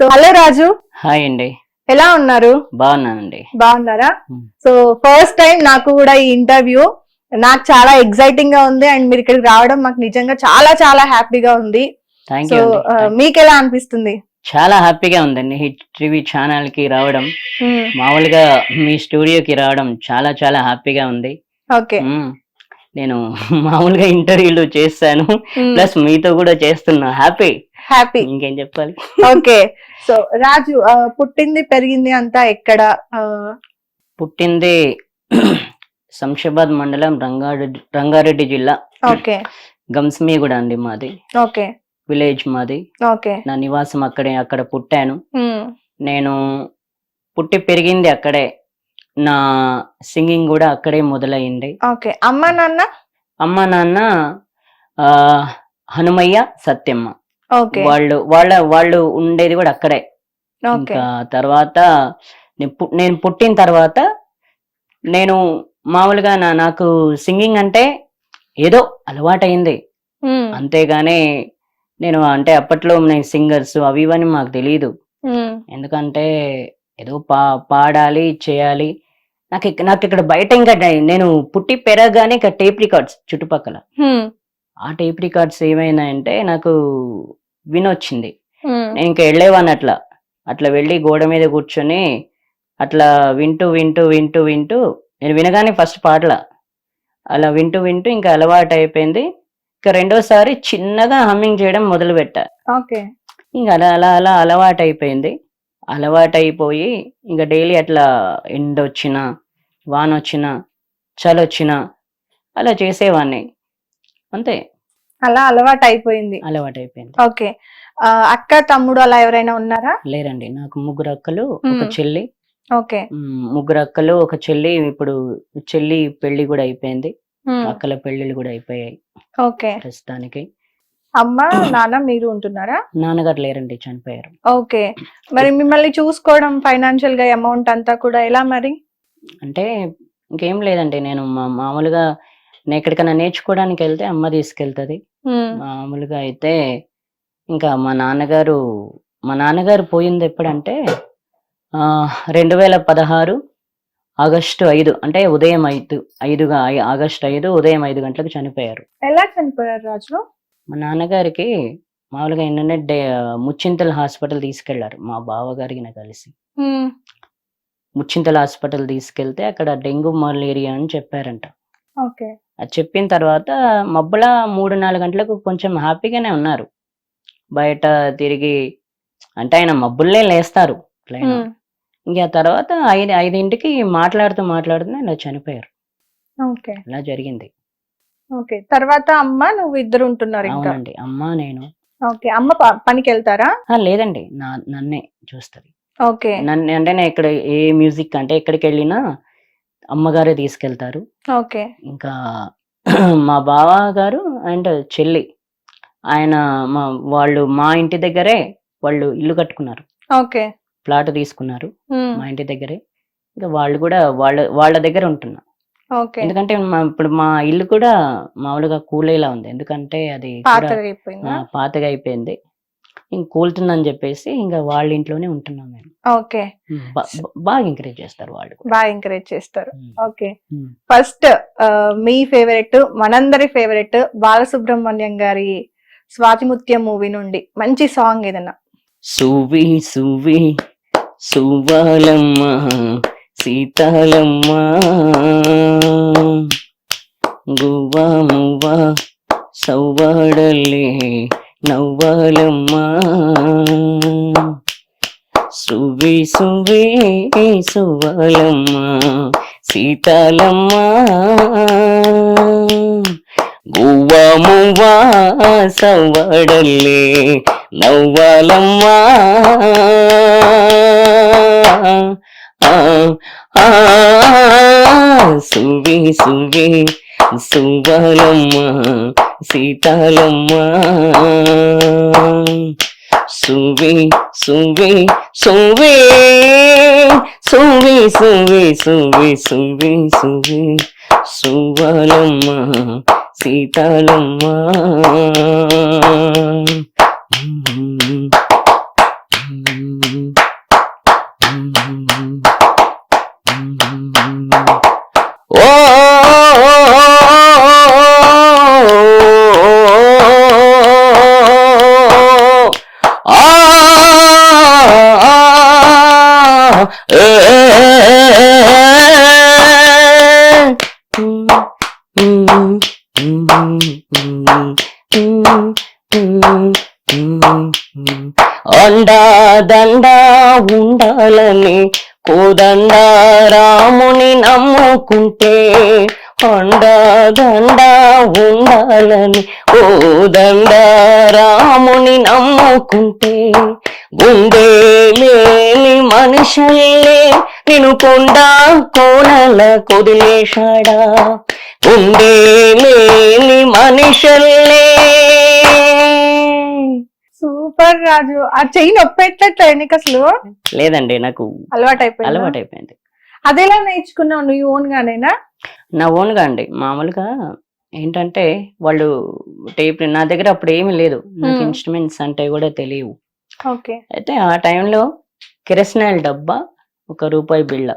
So hello రాజు hi అండి ఎలా ఉన్నారు? బాగున్నానండి. బాగున్నారా? Hmm. సో ఫస్ట్ టైం నాకు కూడా ఈ ఇంటర్వ్యూ నాకు చాలా ఎక్సైటింగ్గా ఉంది అండ్ మీరు ఇక్కడికి రావడం మాకు నిజంగా చాలా చాలా హ్యాపీగా ఉంది. సో యూ మీకు ఎలా అనిపిస్తుంది? చాలా హ్యాపీగా ఉందండి హిట్ టీవీ ఛానల్కి రావడం. Hmm. మామూలుగా మీ స్టూడియోకి రావడం చాలా చాలా హ్యాపీగా ఉంది. Okay hmm. నేను మామూలుగా ఇంటర్వ్యూలు చేస్తాను Hmm. ప్లస్ మీతో కూడా చేస్తున్నా. హ్యాపీ హ్యాపీ ఇంకేం చెప్పాలి? ఓకే సో రాజు పుట్టింది పెరిగింది అంతా ఎక్కడ? ఆ, పుట్టింది శంషాబాద్ మండలం రంగారెడ్డి రంగారెడ్డి జిల్లా. ఓకే గంస్మీగూడ అండి మాది. ఓకే విలేజ్ మాది. ఓకే నా నివాసం అక్కడే అక్కడ పుట్టాను. Hmm. నేను పుట్టి పెరిగింది అక్కడే. నా సింగింగ్ కూడా అక్కడే మొదలైంది. ఓకే అమ్మ నాన్న? అమ్మ నాన్న హనుమయ్య సత్యమ్మ. వాళ్ళు వాళ్ళ వాళ్ళు ఉండేది కూడా అక్కడే. ఓకే. ఇంకా తర్వాత నేను పుట్టిన తర్వాత నేను మామూలుగా నా నాకు సింగింగ్ అంటే ఏదో అలవాటైంది. అంతేగాని నేను అంటే అప్పట్లో నేను సింగర్స్ అవి ఇవని మాకు తెలియదు. ఎందుకంటే ఏదో పా పాడాలి చేయాలి. నాకు నాకు ఇక్కడ బయట ఇంకా నేను పుట్టి పెరగగానే ఇక్కడ టేప్ రికార్డ్స్ చుట్టుపక్కల. ఆ టేప్ రికార్డ్స్ ఏమైనాయంటే నాకు వినొచ్చింది. నేను ఇంకా వెళ్ళేవాడిని అట్లా. అట్లా వెళ్ళి గోడ మీద కూర్చొని అట్లా వింటూ వింటూ వింటూ వింటూ నేను వినగానే ఫస్ట్ పాటల. అలా వింటూ వింటూ ఇంకా అలవాటు అయిపోయింది ఇంకా రెండోసారి చిన్నగా హమ్మింగ్ చేయడం మొదలు పెట్టా ఓకే. ఇంకా అలా అలా అలా అలవాటు అయిపోయింది అలవాటు అయిపోయి ఇంకా డైలీ అట్లా ఎండ వచ్చినా వాన వచ్చినా చలి వచ్చినా అలా చేసేవాడిని అంతే. అలా అలవాటు అయిపోయింది అలవాటు అయిపోయింది ఓకే అక్క తమ్ముడు అలా ఎవరైనా ఉన్నారా? లేరండి. నాకు ముగ్గురు అక్కలు ఒక. చెల్లి. ఓకే. ముగ్గురు అక్కలు ఒక చెల్లి ఇప్పుడు చెల్లి పెళ్ళి కూడా అయిపోయింది. అక్కల పెళ్ళిళ్ళు కూడా అయిపోయాయి. ఓకే. ప్రస్తుతానికి. అమ్మ నాన్న మీరు ఉంటున్నారా? నాన్నగారు లేరండి చనిపోయారు. ఓకే. మరి మిమ్మల్ని చూసుకోవడం ఫైనాన్షియల్గా అమౌంట్ అంతా కూడా ఎలా మరి? అంటే ఇంకేం లేదండి. నేను మా- మామూలుగా నేను ఎక్కడికైనా నేర్చుకోవడానికి వెళ్తే అమ్మ తీసుకెళ్తది. మామూలుగా అయితే ఇంకా మా నాన్నగారు మా నాన్నగారు పోయింది ఎప్పుడంటే రెండు వేల పదహారు ఆగస్టు ఐదు అంటే ఉదయం ఐదు ఐదుగా ఆగస్టు ఐదు ఉదయం ఐదు గంటలకు చనిపోయారు. ఎలా చనిపోయారు రాజు? మా నాన్నగారికి మామూలుగా ఏంటంటే డే ముచ్చింతల హాస్పిటల్ తీసుకెళ్ళారు మా బావగారికి కలిసి. ముచ్చింతల హాస్పిటల్ తీసుకెళ్తే అక్కడ డెంగ్యూ మలేరియా అని చెప్పారంట. చెప్పిన తర్వాత మబ్బుల మూడు నాలుగు గంటలకు కొంచెం హ్యాపీగానే ఉన్నారు. బయట తిరిగి అంటే ఆయన మబ్బుల్లే లేస్తారు. ఇంకా తర్వాత ఐదు ఐదింటికి మాట్లాడుతూ మాట్లాడుతూ ఇలా చనిపోయారు. ఓకే. ఇలా జరిగింది. ఓకే. తర్వాత అమ్మ నువ్వు ఇద్దరు ఉంటున్నారు ఇంకా? అవునండి. అమ్మ నేను. ఓకే. అమ్మ పనికి వెళ్తారా లేదండి. నా నన్నే చూస్తుంది. ఓకే. నన్ను అంటే నేను ఇక్కడ ఏ మ్యూజిక్ అంటే ఎక్కడికి వెళ్ళినా అమ్మగారే తీసుకెళ్తారు. ఓకే. ఇంకా మా బావ గారు అండ్ చెల్లి ఆయన మా వాళ్ళు మా ఇంటి దగ్గరే వాళ్ళు ఇల్లు కట్టుకున్నారు. ఓకే. ప్లాట్ తీసుకున్నారు. మా ఇంటి దగ్గరే. ఇంకా వాళ్ళు కూడా వాళ్ళ వాళ్ళ దగ్గర ఉంటున్నా. ఓకే. ఎందుకంటే మా ఇప్పుడు మా ఇల్లు కూడా మామూలుగా కూలేలా ఉంది. ఎందుకంటే అది కూడా, పాతగా ఆ, పాతగా అయిపోయింది. కూలుతుందని చెప్పేసి ఇంకా వాళ్ళ ఇంట్లోనే ఉంటున్నాం మేము ఓకే బాగా ఎంకరేజ్ చేస్తారు వాళ్ళు. బాగా ఎంకరేజ్ చేస్తారు. ఓకే. ఫస్ట్ మీ ఫేవరెట్ మనందరి ఫేవరెట్ బాలసుబ్రహ్మణ్యం గారి స్వాతిముత్యం మూవీ నుండి మంచి సాంగ్ ఏదన్నా సువి సువి సువాలమ్మ సీతాలమ్మ గువ్వ మువ్వ సవ్వాడల్లే నవ్వాలమ్మా సువి సువి సువాలమ్మ సీతాలమ్మా గువ్వ మువ్వా సవ్వాడల్లే నవ్వాలమ్మా సువి సువి సువ్వాలమ్మ సీతాలమ్మ సువి సువి సువి సువి సువి సువి సువి సువి. సువ్వాలమ్మ సీతాలమ్మ అండా దండా ఉండాలని కోదండా రాముని నమ్ముకుంటే అండా దండా ఉండాలని కోదండ రాముని నమ్ముకుంటే గుండె మేలి మనుషుల్లే నేను కొండ కోణల కుదిలేశాడా? గుండె మనుషుల్లే సూపర్ రాజు. ఆ చెయ్యి నొప్పి ఎట్లట్లే నీకు అసలు లేదండి నాకు అలవాటు అయిపోయింది అలవాటు అయిపోయింది అదెలా నేర్చుకున్నావు నువ్వు ఓన్ గానేనా నా ఓన్గా అండి. మామూలుగా ఏంటంటే వాళ్ళు టేప్ నా దగ్గర అప్పుడు ఏమీ లేదు. నాకు. ఇన్స్ట్రుమెంట్స్ అంటే కూడా తెలియవు. ఓకే. అయితే ఆ టైంలో కిరసనాయిల్ డబ్బా ఒక రూపాయి బిళ్ళ.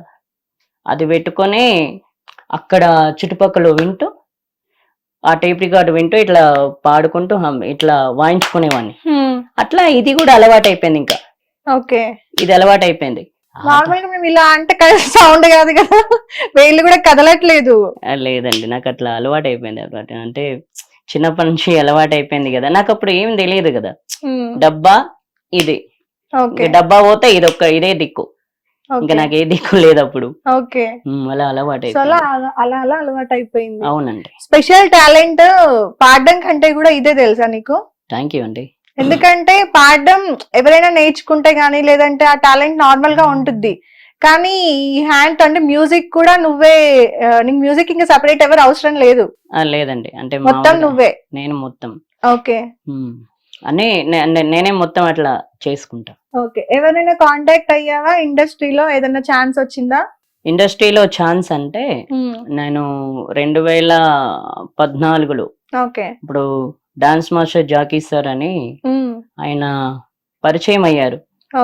అది పెట్టుకొని అక్కడ చుట్టుపక్కల వింటూ ఆ టేప్ రికార్డు వింటూ ఇట్లా పాడుకుంటూ ఇట్లా వాయించుకునేవాడిని అట్లా ఇది కూడా అలవాటు అయిపోయింది ఇంకా. ఓకే. ఇది అలవాటు అయిపోయింది నార్మల్గా మేము ఇలా అంటే సౌండ్ కాదు కదా. వేళ్ళు కూడా కదలట్లేదు. లేదండి నాకు అట్లా అలవాటు అయిపోయింది అలవాటు అంటే చిన్నప్పటి నుంచి అలవాటు అయిపోయింది కదా. నాకు అప్పుడు ఏం తెలియదు కదా. డబ్బా ఇది. డబ్బా పోతే ఇది ఒక్క ఇదే దిక్కు. ఇంకా నాకు ఏ దిక్కు లేదు అప్పుడు. ఓకే. అలా అలవాటు అలా అలా అలవాటు అయిపోయింది అవునండి. స్పెషల్ టాలెంట్ పాడడం కంటే కూడా ఇదే తెలుసా నీకు? థ్యాంక్ యూ అండి. ఎందుకంటే పాడడం ఎవరైనా నేర్చుకుంటే గానీ లేదంటే ఆ టాలెంట్ నార్మల్గా ఉంటుంది కానీ ఈ హ్యాండ్ అంటే మ్యూజిక్ కూడా నువ్వే నీకు మ్యూజిక్ ఇంకా సపరేట్ ఎవరు అవసరం లేదు. లేదండి. అంటే మొత్తం నువ్వే. నేను మొత్తం. ఓకే. ఉమ్, అన్నీ నే- నే- నేనే మొత్తం అట్లా చేసుకుంటా. ఓకే. ఎవరైనా కాంటాక్ట్ అయ్యావా ఇండస్ట్రీలో? ఏదైనా ఛాన్స్ వచ్చిందా? ఇండస్ట్రీలో ఛాన్స్ అంటే నేను రెండు వేల పద్నాలుగులో ఓకే. ఇప్పుడు డాన్స్ మాస్టర్ జాకీ సార్ అని ఆయన పరిచయం అయ్యారు.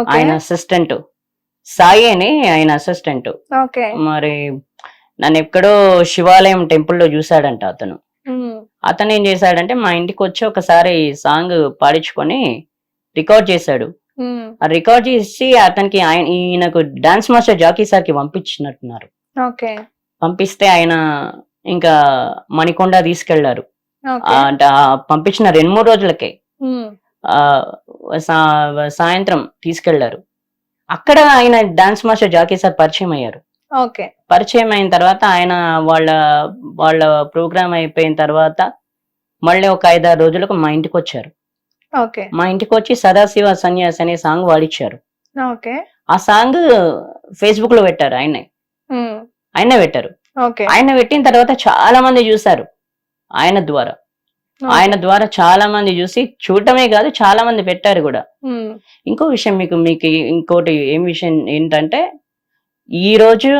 ఆయన అసిస్టెంట్. సాయి అని ఆయన అసిస్టెంట్. మరి నన్ను ఎక్కడో శివాలయం టెంపుల్లో చూశాడంట అతను. అతను ఏం చేశాడంటే మా ఇంటికి వచ్చి ఒకసారి సాంగ్ పాడించుకొని రికార్డ్ చేశాడు. ఆ రికార్డ్ చేసి అతనికి ఆయన ఈయనకు డాన్స్ మాస్టర్ జాకీ సార్కి పంపించినట్టున్నారు. ఓకే. పంపిస్తే ఆయన ఇంకా మణికొండ తీసుకెళ్ళారు. అంటే పంపించిన రెండు మూడు రోజులకే. సాయంత్రం తీసుకెళ్ళారు. అక్కడ ఆయన డాన్స్ మాస్టర్ జాకీ సార్ పరిచయం అయ్యారు. ఓకే. పరిచయం అయిన తర్వాత ఆయన వాళ్ళ వాళ్ళ ప్రోగ్రామ్ అయిపోయిన తర్వాత మళ్ళీ ఒక ఐదారు రోజులకు మా ఇంటికి వచ్చారు ఓకే. మా ఇంటికి వచ్చి సదాశివ సన్యాస్ అనే సాంగ్ వాడిచ్చారు. ఓకే. ఆ సాంగ్ ఫేస్బుక్లో పెట్టారు ఆయనే. ఆయనే పెట్టారు. ఆయన పెట్టిన తర్వాత చాలా మంది చూశారు ఆయన ద్వారా. ఆయన ద్వారా చాలా మంది చూసి చూడటమే కాదు చాలా మంది పెట్టారు కూడా. ఇంకో విషయం మీకు మీకు ఇంకోటి ఏం విషయం ఏంటంటే ఈ రోజు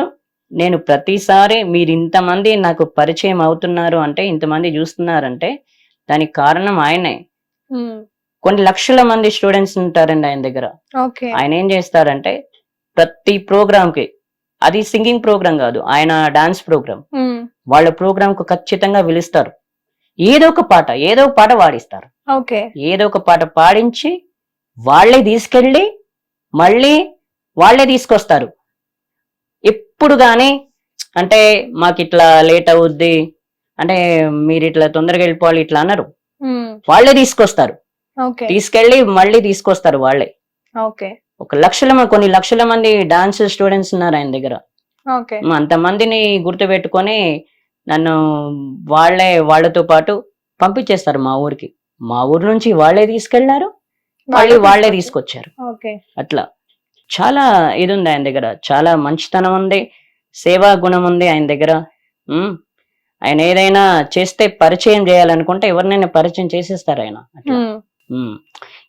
నేను ప్రతిసారి మీరు ఇంతమంది నాకు పరిచయం అవుతున్నారు అంటే ఇంతమంది చూస్తున్నారంటే దానికి కారణం ఆయనే. కొన్ని లక్షల మంది స్టూడెంట్స్ ఉంటారండి ఆయన దగ్గర. ఓకే. ఆయన ఏం చేస్తారంటే ప్రతి ప్రోగ్రామ్కి అది సింగింగ్ ప్రోగ్రామ్ కాదు ఆయన డాన్స్ ప్రోగ్రామ్. వాళ్ళ ప్రోగ్రామ్కు ఖచ్చితంగా పిలుస్తారు. ఏదో ఒక పాట ఏదో ఒక పాట పాడిస్తారు. ఓకే. ఏదో ఒక పాట పాడించి వాళ్ళే తీసుకెళ్ళి మళ్ళీ వాళ్ళే తీసుకొస్తారు. ఎప్పుడు కానీ అంటే మాకు ఇట్లా లేట్ అవుద్ది అంటే మీరు ఇట్లా తొందరగా వెళ్ళిపోవాలి ఇట్లా అన్నారు. వాళ్ళే తీసుకొస్తారు. ఓకే. తీసుకెళ్ళి మళ్ళీ తీసుకొస్తారు వాళ్ళే. ఓకే. ఒక లక్షల కొన్ని లక్షల మంది డాన్స్ స్టూడెంట్స్ ఉన్నారు ఆయన దగ్గర. ఓకే. అంతమందిని గుర్తుపెట్టుకొని నన్ను వాళ్ళే వాళ్ళతో పాటు పంపించేస్తారు మా ఊరికి. మా ఊరు నుంచి వాళ్ళే తీసుకెళ్ళారు మళ్ళీ వాళ్ళే తీసుకొచ్చారు. అట్లా. చాలా ఇది ఉంది ఆయన దగ్గర. చాలా మంచితనం ఉంది సేవా గుణం ఉంది ఆయన దగ్గర. ఆయన ఏదైనా చేస్తే పరిచయం చేయాలనుకుంటే ఎవరినైనా పరిచయం చేసేస్తారు ఆయన.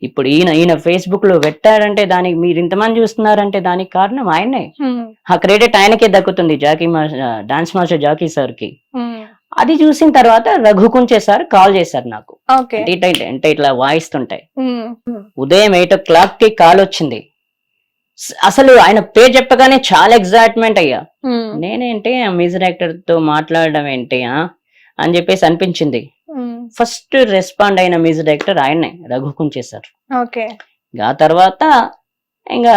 ఇప్పుడు ఈయన ఈయన ఫేస్బుక్లో పెట్టారంటే దానికి మీరు ఇంతమంది చూస్తున్నారంటే దానికి కారణం ఆయనే ఆ క్రెడిట్ ఆయనకే దక్కుతుంది Jackie master dance master Jackie సార్కి అది చూసిన తర్వాత రఘుకుంచే సార్ కాల్ చేశారు నాకు. ఓకే. అంటే ఇట్లా వాయిస్తుంటాయి ఉదయం ఎయిట్ ఓ క్లాక్కి కాల్ వచ్చింది. అసలు ఆయన పేరు చెప్పగానే చాలా ఎగ్జైట్మెంట్ అయ్యా. నేనేంటి ఆ మ్యూజిక్ డైరెక్టర్తో మాట్లాడడం ఏంటి ఆ? అని చెప్పేసి అనిపించింది. ఫస్ట్ రెస్పాండ్ అయిన మ్యూజిక్ డైరెక్టర్ ఆయన్నే రఘుకుంచే సార్ ఓకే. ఆ తర్వాత ఇంకా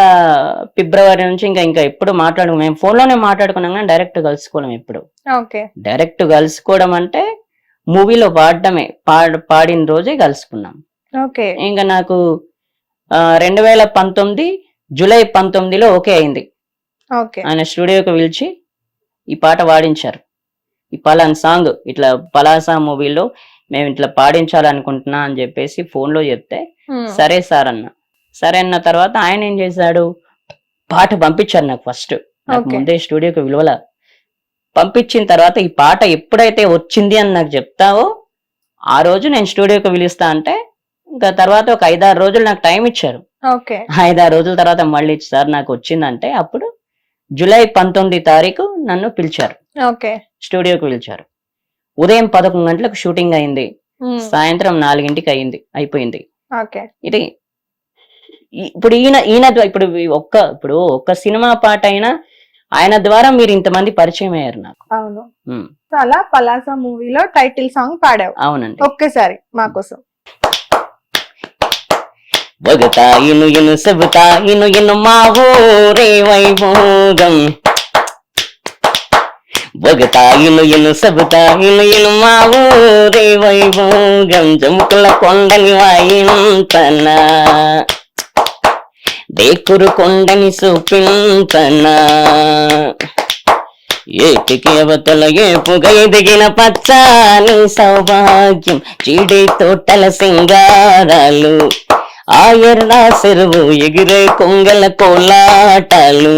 ఫిబ్రవరి నుంచి ఇంకా ఇంకా ఎప్పుడు మాట్లాడు మేము phone లోనే మాట్లాడుకున్నాం కానీ డైరెక్ట్ కలుసుకోవడం ఎప్పుడు. ఓకే. డైరెక్ట్ కలుసుకోవడం అంటే మూవీలో పాడడమే పాడ పాడిన రోజే కలుసుకున్నాం. ఓకే. ఇంకా నాకు రెండు వేల పంతొమ్మిది జూలై పంతొమ్మిదిలో ఓకే అయింది. ఓకే. ఆయన స్టూడియోకి పిలిచి ఈ పాట పాడించారు. ఈ పలాన్ సాంగ్ ఇట్లా పలాసా మూవీలో మేము ఇట్లా పాడించాలనుకుంటున్నా అని చెప్పేసి ఫోన్లో చెప్తే Hmm. సరే సార్ అన్న. సరే అన్న తర్వాత ఆయన ఏం చేశాడు? పాట పంపించారు నాకు ఫస్ట్. నాకు. ముందే స్టూడియోకి విలువల. పంపించిన తర్వాత ఈ పాట ఎప్పుడైతే వచ్చింది అని నాకు చెప్తావో ఆ రోజు నేను స్టూడియోకి పిలుస్తా అంటే ఇంకా తర్వాత ఒక ఐదారు రోజులు నాకు టైం ఇచ్చారు. ఐదారు రోజుల తర్వాత మళ్ళీ సార్ నాకు వచ్చిందంటే అప్పుడు జూలై పంతొమ్మిది తారీఖు నన్ను పిలిచారు. ఓకే. స్టూడియోకి పిలిచారు. ఉదయం పదకొండు గంటలకు షూటింగ్ అయింది. Hmm. సాయంత్రం నాలుగింటికి అయింది. అయిపోయింది. ఇది ఇప్పుడు ఈయన ఈయన ఇప్పుడు ఒక్క ఇప్పుడు ఒక్క సినిమా పాట అయినా ఆయన ద్వారా మీరు ఇంతమంది పరిచయం అయ్యారు నాకు. అవును. అలా పలాసా మూవీలో టైటిల్ సాంగ్ పాడావు. అవునండి. ఒక్కసారి మా కోసం. బగతా ఇను ఇను సెబుతా ఇను ఇను మా ఊరే వైభోగం. బగతా ఇను ఇను ఇను మా ఊరే వైభోగం జముకుల కొండని వాయింతన డేకురు కొండని చూపింతనా ఏటికి అవతల ఏపుగా ఎదిగిన పచ్చాని సౌభాగ్యం చీడి తోటల సింగారాలు ఆయర్ నా చెరువు ఎగిరే కొంగల కోలాటాలు.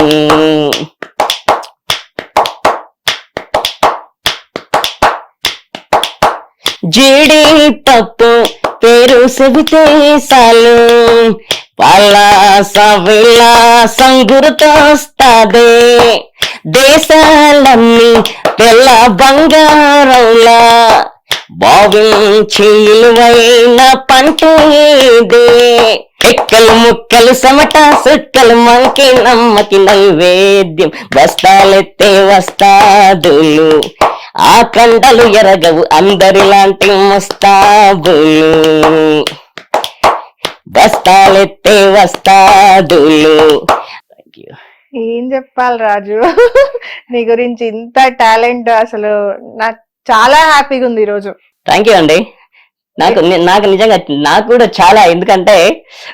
జీడి పప్పు పేరు చెబితే చాలు. పలాస విలాసం గుర్తొస్తాదే దేశాలన్నీ తెల్ల బంగారంలా. భావించి విలువైన పంటేదే ఎక్కలు ముక్కలు సమట సుక్కలు మంకి నమ్మకి నైవేద్యం. బస్తాలెత్తే వస్తాదులు. ఆ కండలు ఎరగవు అందరిలాంటి ముస్తాబులు. బస్తాలెత్తే వస్తాదులు. ఏం చెప్పాలి రాజు? నీ గురించి ఇంత టాలెంట్ అసలు నాకు చాలా హ్యాపీగా ఉంది ఈ రోజు థ్యాంక్ యూ అండి. నాకు నాకు నిజంగా నాకు కూడా చాలా ఎందుకంటే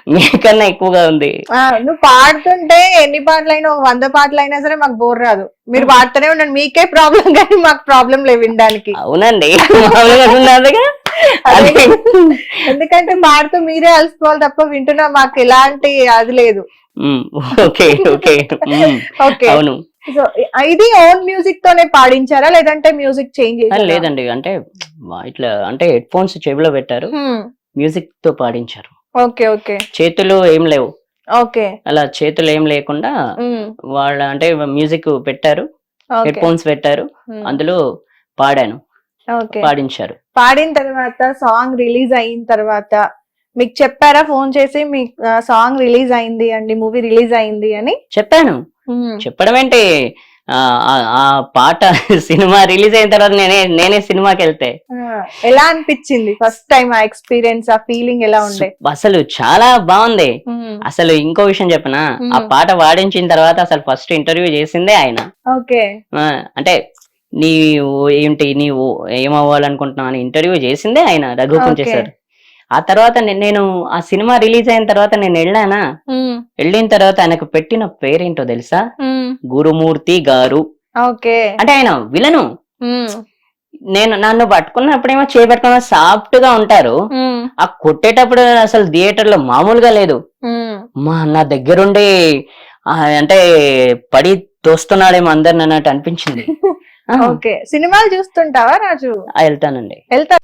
మీకన్నా ఎక్కువగా ఉంది. నువ్వు పాడుతుంటే ఎన్ని పాటలు అయినా ఒక వంద పాటలు అయినా సరే మాకు బోర్ రాదు. మీరు పాడుతూనే ఉండండి. మీకే ప్రాబ్లం కానీ మాకు ప్రాబ్లం లేవు వినడానికి. అవునండి. ఎందుకంటే పాడుతూ మీరే అలసిపోవాలి తప్ప వింటున్నా మాకు ఎలాంటి అది లేదు. Okay okay. ఓకే. అవును. సో ఇది ఓన్ మ్యూజిక్ తోనే పాడించారా? లేదంటే మ్యూజిక్ చేంజ్ లేదండి. అంటే ఇట్లా అంటే హెడ్ ఫోన్స్ చెవిలో పెట్టారు. మ్యూజిక్తో పాడించారు. ఓకే ఓకే చేతులు ఏం లేవు. ఓకే అలా చేతులు ఏం లేకుండా హ్మ్. వాళ్ళ అంటే మ్యూజిక్ పెట్టారు. హెడ్ ఫోన్స్ పెట్టారు. హ్మ్. అందులో పాడాను. పాడించారు. పాడిన తర్వాత సాంగ్ రిలీజ్ అయిన తర్వాత మీకు చెప్పారా? ఫోన్ చేసి మీ సాంగ్ రిలీజ్ అయింది అండి మూవీ రిలీజ్ అయింది అని? చెప్పాను. చెప్పడం ఏంటి? ఆ, పాట సినిమా రిలీజ్ అయిన తర్వాత నేనే నేనే సినిమాకి వెళ్తే. ఎలా అనిపించింది? ఫస్ట్ టైం ఆ ఎక్స్పీరియన్స్ ఆ ఫీలింగ్ ఎలా ఉండే? అసలు చాలా బాగుంది. అసలు ఇంకో విషయం చెప్పనా? ఆ. పాట పాడించిన తర్వాత అసలు ఫస్ట్ ఇంటర్వ్యూ చేసిందే ఆయన. ఓకే. అంటే నీవు ఏంటి నీవు ఏమవ్వాలనుకుంటున్నావు అని ఇంటర్వ్యూ చేసిందే ఆయన రఘుకుంచ Okay. ఆ తర్వాత నేను ఆ సినిమా రిలీజ్ అయిన తర్వాత నేను వెళ్ళానా. వెళ్ళిన తర్వాత ఆయనకు పెట్టిన పేరేంటో తెలుసా. గురుమూర్తి గారు. ఓకే. అంటే ఆయన విలను. నేను నన్ను పట్టుకున్నప్పుడేమో చేపట్టుకున్న సాఫ్ట్గా ఉంటారు. ఆ కొట్టేటప్పుడు అసలు థియేటర్లో మామూలుగా లేదు. మా నా దగ్గరుండి అంటే పడి తోస్తున్నాడేమో అందరిని అన్నట్టు అనిపించింది. ఓకే. సినిమాలు చూస్తుంటావా రాజు? వెళ్తానండి. వెళ్తా